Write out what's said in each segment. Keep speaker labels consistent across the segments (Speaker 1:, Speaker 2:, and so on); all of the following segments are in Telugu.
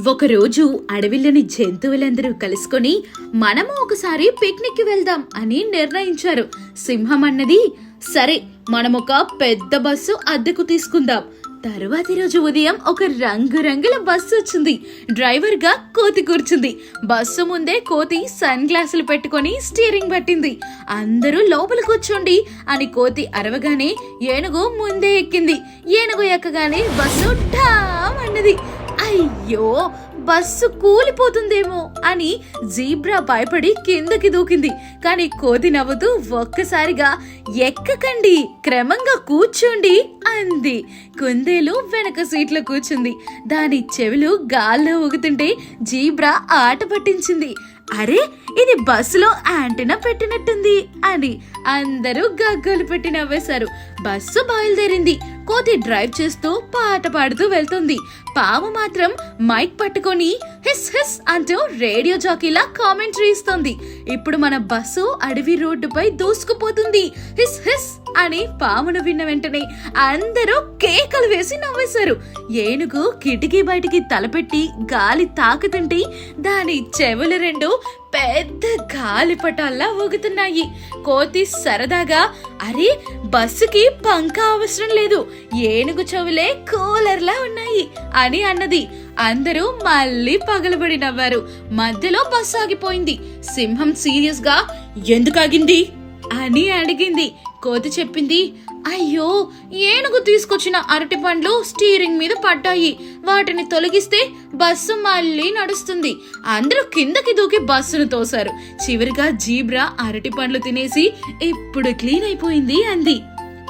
Speaker 1: ఒకరోజు అడవిలోని జంతువులందరూ కలుసుకొని మనము ఒకసారి పిక్నిక్కి వెళ్దాం అని నిర్ణయించారు. సింహం అన్నది సరే మనం ఒక పెద్ద బస్సు అద్దెకు తీసుకుందాం. తరువాతి రోజు ఉదయం ఒక రంగురంగుల బస్సు వచ్చింది. డ్రైవర్గా కోతి కూర్చుంది. బస్సు ముందే కోతి సన్ గ్లాసులు పెట్టుకొని స్టీరింగ్ పట్టింది. అందరూ లోపల కూర్చోండి అని కోతి అరవగానే ఏనుగు ముందే ఎక్కింది. ఏనుగు ఎక్కగానే బస్సు ఠామ్ అన్నది. అయ్యో బస్సు కూలిపోతుందేమో అని జీబ్రా భయపడి కిందకి దూకింది. కానీ కోతి నవ్వుతూ ఒక్కసారిగా ఎక్కకండి క్రమంగా కూర్చోండి అంది. కుందేలు వెనక సీట్లో కూర్చుంది. దాని చెవులు గాల్లో ఊగుతుంటే జీబ్రా ఆట పట్టించింది. అరే ఇది బస్సులో యాంటెనా పెట్టినట్టుంది అని అందరూ గగ్గలు పెట్టి నవ్వేశారు. బస్సు బయలుదేరింది. కోతి డ్రైవ్ చేస్తూ పాట పాడుతూ వెళ్తుంది. పాము మాత్రం మైక్ పట్టుకొని హిస్ హిస్ అంటూ రేడియో జాకీలా కామెంటరీ ఇస్తుంది. ఇప్పుడు మన బస్సు అడవి రోడ్డుపై దూసుకుపోతుంది. హిస్ హిస్ అని పామును విన్న వెంటనే అందరూ కేకలు వేసి నవ్వేశారు. ఏనుగు కిటికీ బయటికి తలపెట్టి గాలి తాకుతుంటే దాని చెవులు రెండు పెద్ద గాలిపటాల్లా ఊగుతున్నాయి. కోతి సరదాగా అరే బస్సుకి పంక అవసరం లేదు. ఏనుగు చెవులే కూలర్లా ఉన్నాయి అని అన్నది. అందరూ మళ్ళీ పగలబడి నవ్వారు. మధ్యలో బస్సు ఆగిపోయింది. సింహం సీరియస్గా ఎందుకు ఆగింది? అని అడిగింది. కోతి చెప్పింది అయ్యో ఏనుగు తీసుకొచ్చిన అరటి పండ్లు స్టీరింగ్ మీద పడ్డాయి. వాటిని తొలగిస్తే బస్సు మళ్ళీ నడుస్తుంది. అందరూ కిందకి దూకి బస్సును తోశారు. చివరిగా జీబ్రా అరటి పండ్లు తినేసి ఇప్పుడు క్లీన్ అయిపోయింది అంది.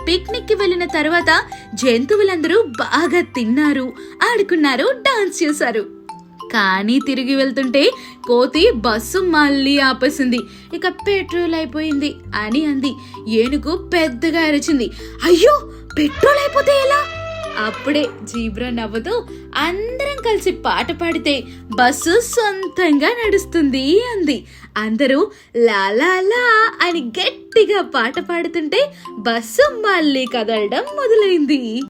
Speaker 1: పిక్నిక్కి వెళ్ళిన తర్వాత జంతువులందరూ బాగా తిన్నారు. ఆడుకున్నారు డాన్స్ చేశారు. కానీ తిరిగి వెళ్తుంటే కోతి బస్సు మళ్ళీ ఆపేసింది. ఇక పెట్రోల్ అయిపోయింది అని అంది. ఏనుగు పెద్దగా అరిచింది. అయ్యో పెట్రోల్ అయిపోతే ఎలా? అప్పుడే జీబ్రా నవ్వుతూ అందరం కలిసి పాట పాడితే బస్సు సొంతంగా నడుస్తుంది అంది. అందరూ లా అని గట్టిగా పాట పాడుతుంటే బస్సు మళ్ళీ కదలడం మొదలైంది.